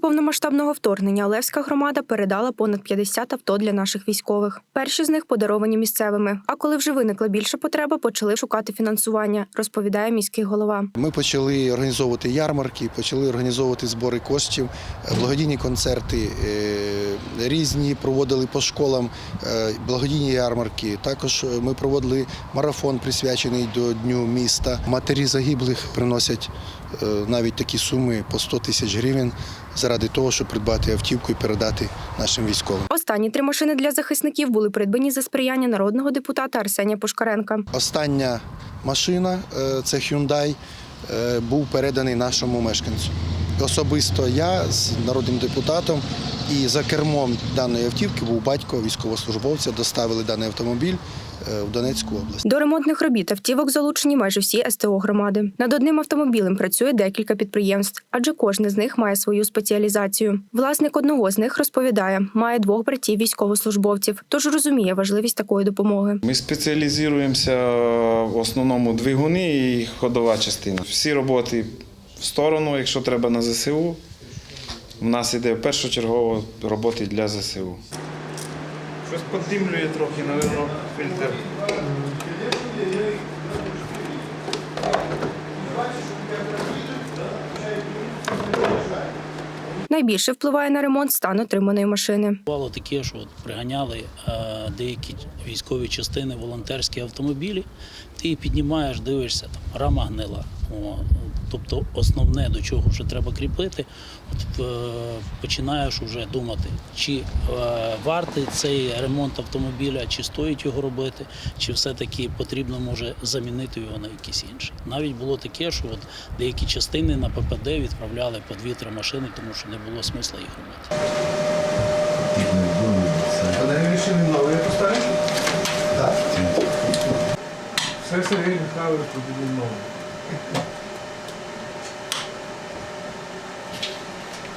повномасштабного вторгнення Олевська громада передала понад 50 авто для наших військових. Перші з них подаровані місцевими. А коли вже виникла більша потреба, почали шукати фінансування, розповідає міський голова. Ми почали організовувати ярмарки, почали організовувати збори коштів, е, благодійні концерти е, різні проводили по школам е, благодійні ярмарки. Також ми проводили марафон, присвячений до Дню міста. Матері загиблих приносять навіть такі суми по 100 тисяч гривень заради того, щоб придбати автівку і передати нашим військовим. Останні три машини для захисників були придбані за сприяння народного депутата Арсенія Пушкаренка. Остання машина е, це Hyundai, е, був переданий нашому мешканцю. Особисто я з народним депутатом і за кермом даної автівки був батько військовослужбовця. Доставили даний автомобіль е, в Донецьку область. До ремонтних робіт автівок залучені майже всі СТО громади. Над одним автомобілем працює декілька підприємств, адже кожне з них має свою спеціалізацію. Власник одного з них розповідає, має двох братів військовослужбовців, тож розуміє важливість такої допомоги. Ми спеціалізуємося в основному двигуни і ходова частина. Всі роботи в сторону, якщо треба на ЗСУ. У нас іде першочергово роботи для ЗСУ. Щось подимлює трохи, напевно, фільтр. Найбільше впливає на ремонт стан отриманої машини. Бувало таке, що от приганяли е, деякі військові частини, волонтерські автомобілі, ти її піднімаєш, дивишся, там рама гнила. О, тобто основне, до чого вже треба кріпити, от, е, починаєш вже думати, чи е, вартий цей ремонт автомобіля, чи стоїть його робити, чи все-таки потрібно може замінити його на якийсь інший. Навіть було таке, що от деякі частини на ППД відправляли по 2-3 машини, тому що не було смисла їх робити. Все Сергій Михайлович нове.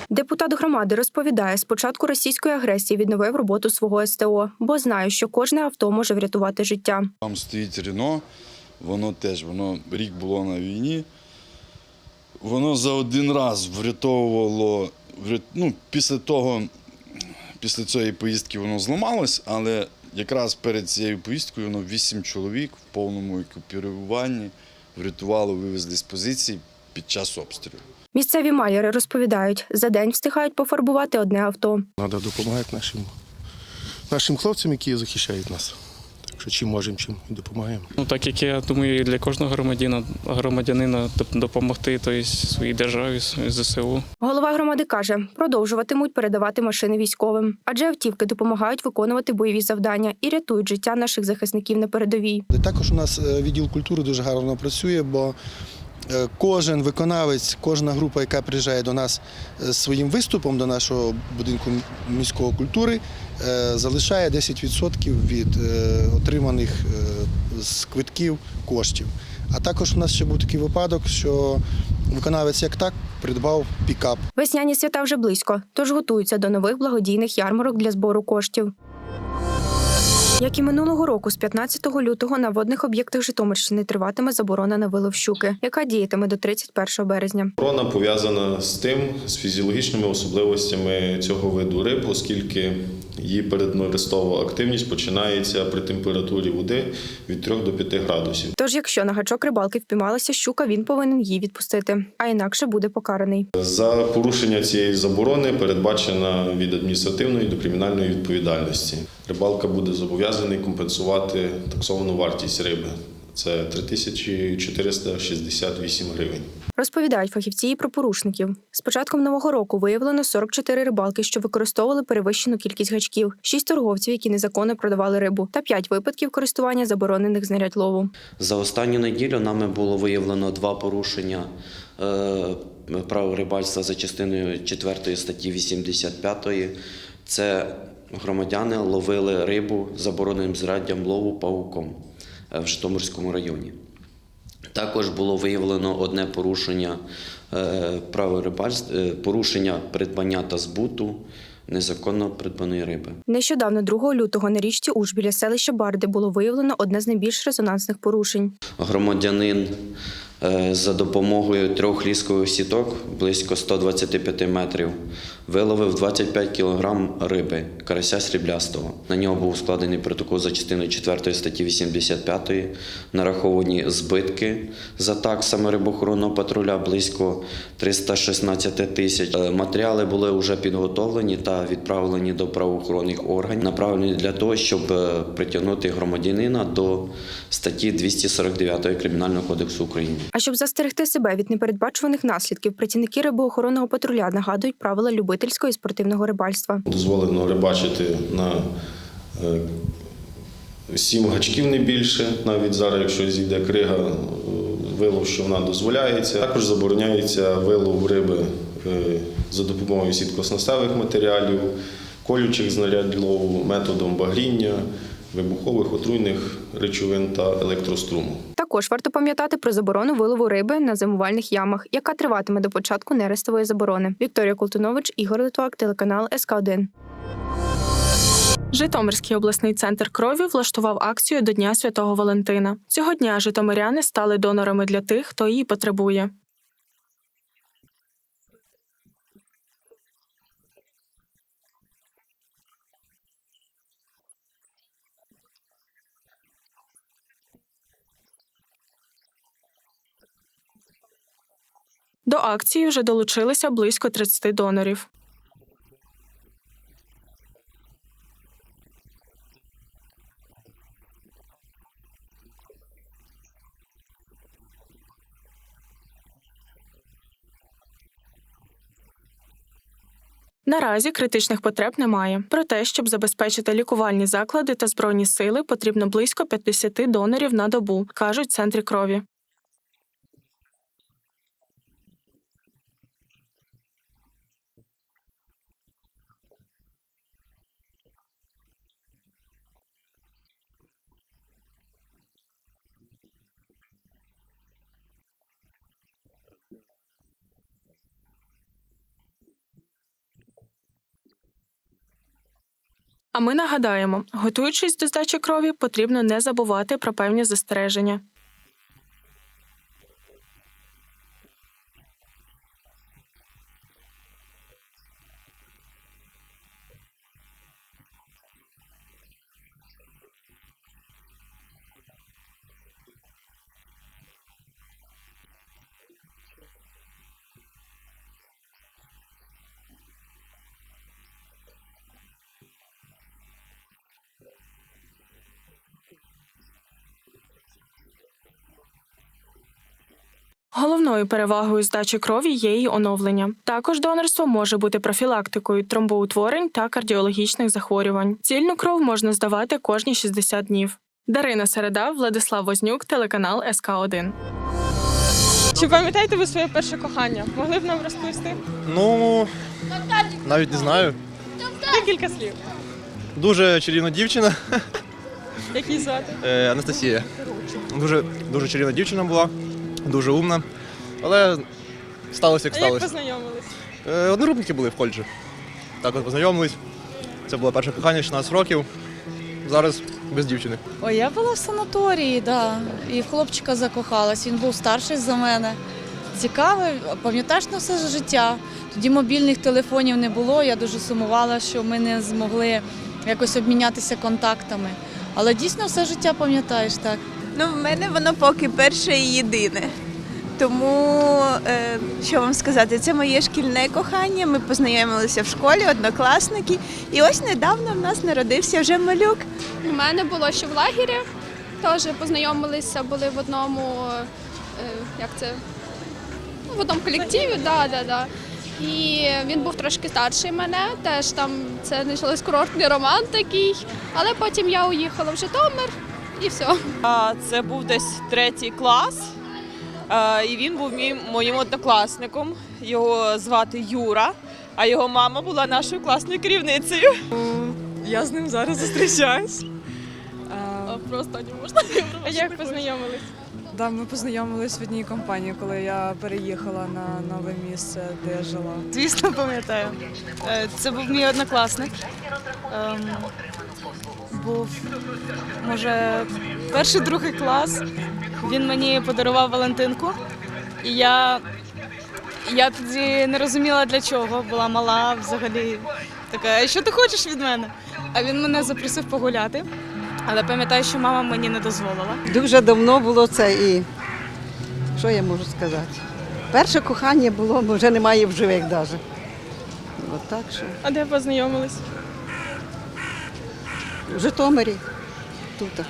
Депутат громади розповідає, з початку російської агресії відновив роботу свого СТО, бо знає, що кожне авто може врятувати життя. Там стоїть Рено, воно теж, воно рік було на війні. Воно за один раз врятовувало, врят- ну, після того, після цієї поїздки воно зламалось, але якраз перед цією поїздкою воно вісім чоловік в повному екіпіруванні врятувало, вивезли з позицій під час обстрілу. Місцеві маляри розповідають, за день встигають пофарбувати одне авто. Треба допомагати нашим, нашим хлопцям, які захищають нас. Так що чим можемо, чим допомагаємо. Ну, так як я думаю, і для кожного громадянина, громадянина доп- допомогти тобто, своїй державі, ЗСУ. Голова громади каже, продовжуватимуть передавати машини військовим, адже автівки допомагають виконувати бойові завдання і рятують життя наших захисників на передовій. Також у нас е, відділ культури дуже гарно працює, бо кожен виконавець, кожна група, яка приїжджає до нас з своїм виступом до нашого будинку міської культури, е, залишає 10% від е, отриманих е, з квитків коштів. А також у нас ще був такий випадок, що виконавець як так придбав пікап. Весняні свята вже близько, тож готуються до нових благодійних ярмарок для збору коштів. Як і минулого року, з 15 лютого на водних об'єктах Житомирщини триватиме заборона на вилов щуки, яка діятиме до 31 березня. Заборона пов'язана з тим, з фізіологічними особливостями цього виду риб, оскільки її переднерестова активність починається при температурі води від 3 до 5 градусів. Тож, якщо на гачок рибалки впіймалася щука, він повинен її відпустити, а інакше буде покараний. За порушення цієї заборони передбачена від адміністративної до кримінальної відповідальності. Рибалка буде зобов'язаний компенсувати таксовану вартість риби. Це 3468 гривень. Розповідають фахівці і про порушників. З початком нового року виявлено 44 рибалки, що використовували перевищену кількість гачків, 6 торговців, які незаконно продавали рибу, та 5 випадків користування заборонених знарядь лову. За останню неділю нами було виявлено два порушення е, прав рибальства за частиною 4 статті 85. Це громадяни ловили рибу забороненим зраддям лову пауком в Житомирському районі. Також було виявлено одне порушення е, прав рибальства, е, порушення придбання та збуту незаконно придбаної риби. Нещодавно, 2 лютого, на річці Уж біля селища Барди було виявлено одне з найбільш резонансних порушень. громадянин е, за допомогою трьох ліскових сіток близько 125 метрів виловив 25 кг риби, карася сріблястого. На нього був складений протокол за частиною 4 статті 85, нараховані збитки за таксами рибоохоронного патруля близько 316 тисяч. Е, Матеріали були вже підготовлені та відправлені до правоохоронних органів, направлені для того, щоб е, притягнути громадянина до статті 249 Кримінального кодексу України. А щоб застерегти себе від непередбачуваних наслідків, працівники рибоохоронного патруля нагадують правила любительського і спортивного рибальства. Дозволено рибачити на е, сім гачків не більше. Навіть зараз, якщо зійде крига, е, вилов, що вона дозволяється. Також забороняється вилов риби е, за допомогою сіткоснастевих матеріалів, колючих знарядь методом багріння, вибухових отруйних речовин та електроструму. Також варто пам'ятати про заборону вилову риби на зимувальних ямах, яка триватиме до початку нерестової заборони. Вікторія Колтунович, Ігор Литвак, телеканал СК 1 Житомирський обласний центр крові влаштував акцію до Дня Святого Валентина. Цього дня житомиряни стали донорами для тих, хто її потребує. До акції вже долучилися близько 30 донорів. Наразі критичних потреб немає. Проте, щоб забезпечити лікувальні заклади та збройні сили, потрібно близько 50 донорів на добу, кажуть в центрі крові. А ми нагадаємо, готуючись до здачі крові, потрібно не забувати про певні застереження. Головною перевагою здачі крові є її оновлення. Також донорство може бути профілактикою тромбоутворень та кардіологічних захворювань. Цільну кров можна здавати кожні 60 днів. Дарина Середа, Владислав Вознюк, телеканал СК 1 Чи пам'ятаєте ви своє перше кохання? Могли б нам розповісти? Ну, навіть не знаю. Декілька слів. Дуже чарівна дівчина, Як її звати? е, Анастасія. Дуже, дуже чарівна дівчина була, дуже умна. Але сталося як А як сталося. познайомились? Е, однорубники були в коледжі. Так от познайомились. Це було перше кохання 16 років. Зараз без дівчини. Ой, я була в санаторії, да. І в хлопчика закохалась. Він був старший за мене. Цікавий, пам'ятаєш на все життя. Тоді мобільних телефонів не було. Я дуже сумувала, що ми не змогли якось обмінятися контактами. Але дійсно все життя пам'ятаєш так. Ну, в мене воно поки перше і єдине. Тому, е, що вам сказати, це моє шкільне кохання. Ми познайомилися в школі, однокласники. І ось недавно в нас народився вже малюк. У мене було ще в лагері. Теж познайомилися, були в одному, е, як це, ну, в одному колективі, да, да, да. І він був трошки старший мене, теж там це почалось курортний роман такий, але потім я уїхала в Житомир і все. Це був десь третій клас. І він був мій, моїм однокласником. Його звати Юра, а його мама була нашою класною керівницею. Я з ним зараз зустрічаюсь. Просто не можна. А як познайомились? Да, ми познайомились в одній компанії, коли я переїхала на нове місце, де я жила. Звісно, пам'ятаю. Е, Це був мій однокласник. Був, може, перший другий клас. Він мені подарував Валентинку. І я Я тоді не розуміла для чого, була мала взагалі. Така, що ти хочеш від мене? А він мене запросив погуляти, але пам'ятаю, що мама мені не дозволила. Дуже давно було це і що я можу сказати? Перше кохання було, вже немає в живих навіть. От так що А де познайомились? В Житомирі тут.